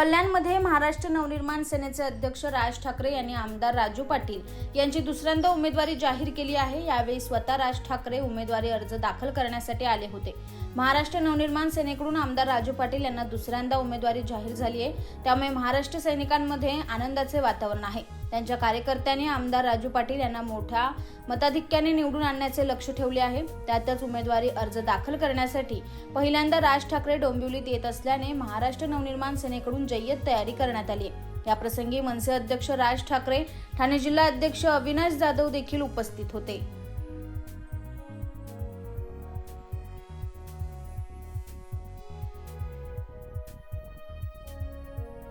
कल्याणमध्ये महाराष्ट्र नवनिर्माण सेनेचे अध्यक्ष राज ठाकरे यांनी आमदार राजू पाटील यांची दुसऱ्यांदा उमेदवारी जाहीर केली आहे. यावेळी स्वतः राज ठाकरे उमेदवारी अर्ज दाखल करण्यासाठी आले होते. महाराष्ट्र नवनिर्माण सेनेकडून आमदार राजू पाटील यांना दुसऱ्यांदा उमेदवारी जाहीर झाली आहे. त्यामुळे महाराष्ट्र सैनिकांमध्ये आनंदाचे वातावरण आहे. त्यांच्या कार्यकर्त्यांनी आमदार राजू पाटील यांना मोठ्या मताधिक्याने निवडून आणण्याचे लक्ष ठेवले आहे. त्यातच उमेदवारी अर्ज दाखल करण्यासाठी पहिल्यांदा राज ठाकरे डोंबिवलीत येत असल्याने महाराष्ट्र नवनिर्माण सेनेकडून जय्यत तयारी करण्यात आली आहे. याप्रसंगी मनसे अध्यक्ष राज ठाकरे ठाणे जिल्हा अध्यक्ष अविनाश जाधव देखील उपस्थित होते.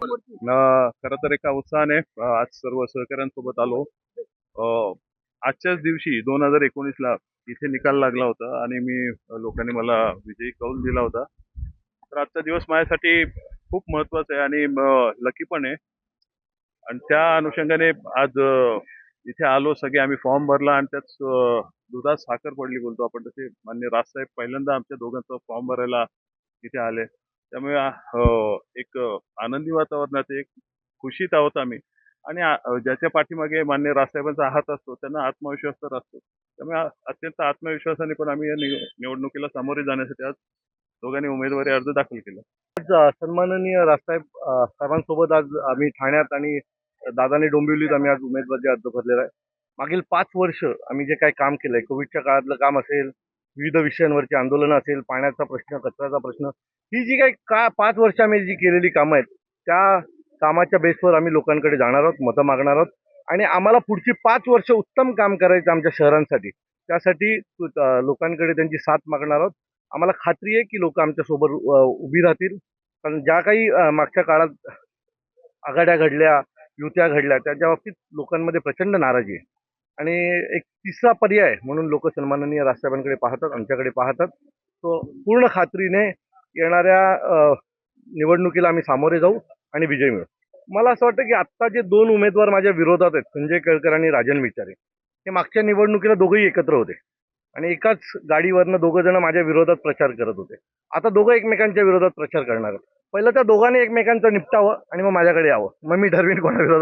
खरं तर एका उत्साहाने आज सर्व सहकाऱ्यांसोबत आलो. आजच्याच दिवशी दोन हजार एकोणीसला इथे निकाल लागला होता आणि मी लोकांनी मला विजयी कौल दिला होता. तर आजचा दिवस माझ्यासाठी खूप महत्त्वाचा आहे आणि लकी पण आहे. आणि त्या अनुषंगाने आज इथे आलो सगळे आम्ही फॉर्म भरला आणि त्याच दुधात साखर पडली बोलतो आपण तसे मान्य राजसाहेब पहिल्यांदा आमच्या दोघांचा फॉर्म भरायला इथे आले. त्यामुळे एक आनंदी वातावरणात एक खुशीत आहोत आम्ही. आणि ज्याच्या पाठीमागे मान्य राजसाहेबांचा हात असतो त्यांना आत्मविश्वास तर असतो त्यामुळे अत्यंत आत्मविश्वासाने पण आम्ही या निव- निवडणुकीला सामोरे जाण्यासाठी आज दोघांनी उमेदवारी अर्ज दाखल केला. आज सन्माननीय राजसाहेब साहेबांसोबत आज आम्ही ठाण्यात आणि दादाने डोंबिवलीत आम्ही आज उमेदवारी अर्ज भरलेला आहे. मागील पाच वर्ष आम्ही जे काही काम केलंय कोविडच्या काळातलं काम असेल विविध विषयांवरची आंदोलनं असेल पाण्याचा प्रश्न कचऱ्याचा प्रश्न ही जी काही का पाच वर्ष आम्ही जी केलेली कामं आहेत त्या कामाच्या बेसवर आम्ही लोकांकडे जाणार आहोत मतं मागणार आहोत आणि आम्हाला पुढची पाच वर्ष उत्तम काम करायचं आमच्या शहरांसाठी. त्यासाठी लोकांकडे त्यांची साथ मागणार आहोत. आम्हाला खात्री आहे की लोक आमच्यासोबत उभी राहतील. कारण ज्या काही मागच्या काळात आघाड्या घडल्या युत्या घडल्या त्याच्या बाबतीत लोकांमध्ये प्रचंड नाराजी आहे. आणि एक तिसरा पर्याय म्हणून लोक सन्माननीय राजसाहेबांकडे पाहतात आमच्याकडे पाहतात तो पूर्ण खात्रीने येणाऱ्या निवडणुकीला आम्ही सामोरे जाऊ आणि विजय मिळू मला असं वाटतं की आत्ता जे दोन उमेदवार माझ्या विरोधात आहेत संजय केळकर आणि राजन विचारे हे मागच्या निवडणुकीला दोघंही एकत्र होते. आणि एकाच गाडीवरनं दोघं जण माझ्या विरोधात प्रचार करत होते. आता दोघं एकमेकांच्या विरोधात प्रचार करणार आहेत. पहिलं त्या दोघांनी एकमेकांचं निपटावं आणि मग माझ्याकडे यावं. मग मी ठरवीन कोणा विरोधात